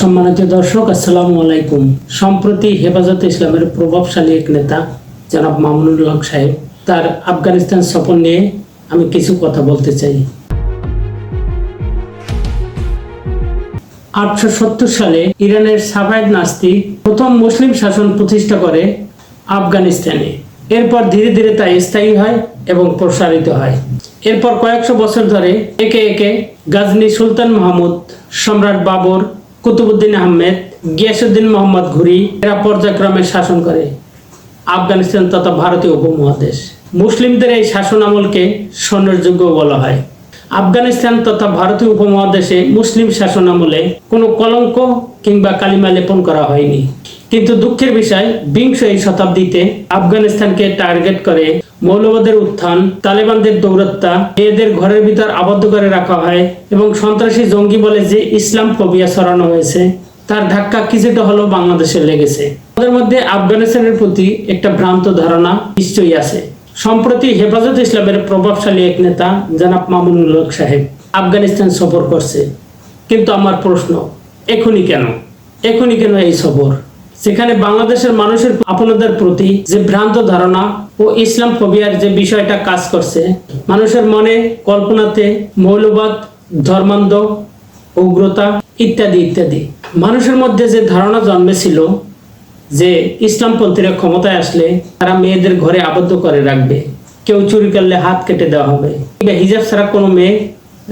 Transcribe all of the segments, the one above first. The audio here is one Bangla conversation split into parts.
সম্মানিত দর্শক, আসসালামু আলাইকুম। সম্প্রতি হেফাজতে ইসলামের প্রভাবশালী এক নেতা, জনাব মামুনুল হক সাহেব, তার আফগানিস্তান সফর নিয়ে আমি কিছু কথা বলতে চাই। আটশো সত্তর সালে ইরানের সাফায়েদ নাস্তিক প্রথম মুসলিম শাসন প্রতিষ্ঠা করে আফগানিস্তানে। এরপর ধীরে ধীরে তা স্থায়ী হয় এবং প্রসারিত হয়। এরপর কয়েকশো বছর ধরে একে একে গাজনী সুলতান মাহমুদ সম্রাট বাবর কুতুবুদ্দিন আহমেদ গিয়াসুদ্দিন মোহাম্মদ ঘুরি এরা পর্যায়ক্রমে শাসন করে আফগানিস্তান তথা ভারতীয় উপমহাদেশ। মুসলিমদের এই শাসন আমলকে স্বর্ণযোগ্য বলা হয়। আফগানিস্তান তথা ভারতীয় উপমহাদেশে মুসলিম শাসন আমলে কোনো কলঙ্ক কিংবা কালিমা লেপন করা হয়নি। কিন্তু দুঃখের বিষয়, বিংশ এই শতাব্দীতে আফগানিস্তানকে টার্গেট করে মৌলবাদের উত্থান, তালেবানদের দৌরত্বা মেয়েদের ঘরের ভিতর আবদ্ধ করে রাখা হয় এবং সন্ত্রাসী জঙ্গি বলে যে ইসলাম ফোবিয়া ছড়ানো হয়েছে, তার ধাক্কা কিছুটা হলেও বাংলাদেশে লেগেছে। আমাদের মধ্যে আফগানিস্তানের প্রতি একটা ভ্রান্ত ধারণা নিশ্চয়ই আছে। সম্প্রতি হেফাজত ইসলামের প্রভাবশালী এক নেতা, জনাব মামুনুল হক সাহেব, আফগানিস্তান সফর করছে। কিন্তু আমার প্রশ্ন, এখনই কেন? এখনই কেন এই সফর? সেখানে বাংলাদেশের মানুষের আপনাদের প্রতি যে ভ্রান্ত ধারণা ও ইসলাম ফোবিয়ার যে বিষয়টা কাজ করছে, মানুষের মনে কল্পনাতে মৌলবাদ, ধর্মান্ধ, উগ্রতা ইত্যাদি ইত্যাদি। মানুষের মধ্যে যে ধারণা জন্মেছিল যে ইসলামপন্থীরা ক্ষমতায় আসলে তারা মেয়েদের ঘরে আবদ্ধ করে রাখবে, কেউ চুরি করলে হাত কেটে দেওয়া হবে হিজাব ছাড়া কোনো মেয়ে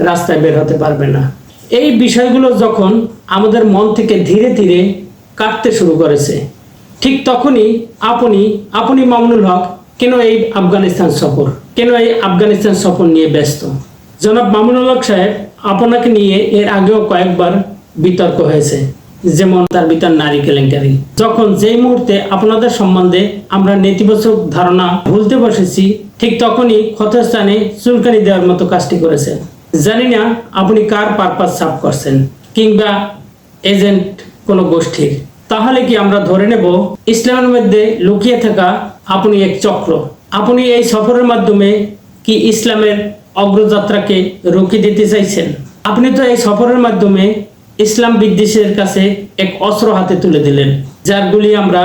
রাস্তায় বের হতে পারবে না। এই বিষয়গুলো যখন আমাদের মন থেকে ধীরে ধীরে কাটতে শুরু করেছে। ঠিক তখনই আপনি আপনি মামুনুল হক, কেন এই আফগানিস্তান সফর? কেন এই আফগানিস্তান সফর নিয়ে ব্যস্ত? জনাব মামুনুল হক সাহেব আপনাকে নিয়ে এর আগেও কয়েকবার বিতর্ক হয়েছে, যেমন তার ভিতর নারী কেলেঙ্কারি। যখন যেই মুহূর্তে আপনাদের সম্বন্ধে আমরা নেতিবাচক ধারণা ভুলতে বসেছি, ঠিক তখনই ক্ষতস্থানে চুলকানি দেওয়ার মতো কাজটি করেছেন। জানি না আপনি কার পারপাস সাফ করছেন, কিংবা এজেন্ট কোনো গোষ্ঠীর তাহলে কি আমরা ধরে নেব, ইসলামের মধ্যে লুকিয়ে থাকা আপনি এক চক্র। আপনি এই সফরের মাধ্যমে কি ইসলামের অগ্রযাত্রাকে রুখে দিতে চাইছেন? আপনি তো এই সফরের মাধ্যমে ইসলাম বিদ্বেষের কাছে এক অস্ত্র হাতে তুলে দিলেন, যার গুলি আমরা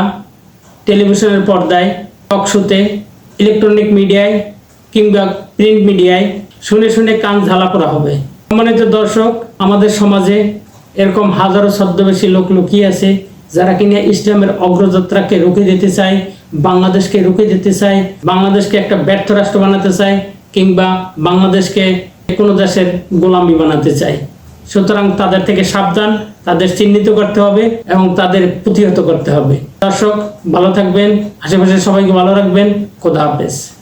টেলিভিশনের পর্দায়, টক শোতে, ইলেকট্রনিক মিডিয়ায় কিংবা প্রিন্ট মিডিয়ায় শুনে শুনে কান ঝালা করা হবে। সম্মানিত দর্শক, আমাদের সমাজে এরকম হাজারো ছদ্মবেশী লোক লুকিয়ে আছে, যারা কিনা ইসলামের অগ্রযাত্রাকে রুখে দিতে চায়, বাংলাদেশকে রুখে দিতে চায়, বাংলাদেশকে একটা ব্যর্থ রাষ্ট্র বানাতে চায়, কিংবা বাংলাদেশকে কোনো দেশের গোলামি বানাতে চায়। সুতরাং তাদের থেকে সাবধান, তাদের চিহ্নিত করতে হবে এবং তাদের প্রতিহত করতে হবে। দর্শক, ভালো থাকবেন, আশেপাশে সবাইকে ভালো রাখবেন, খোদা হাফেজ।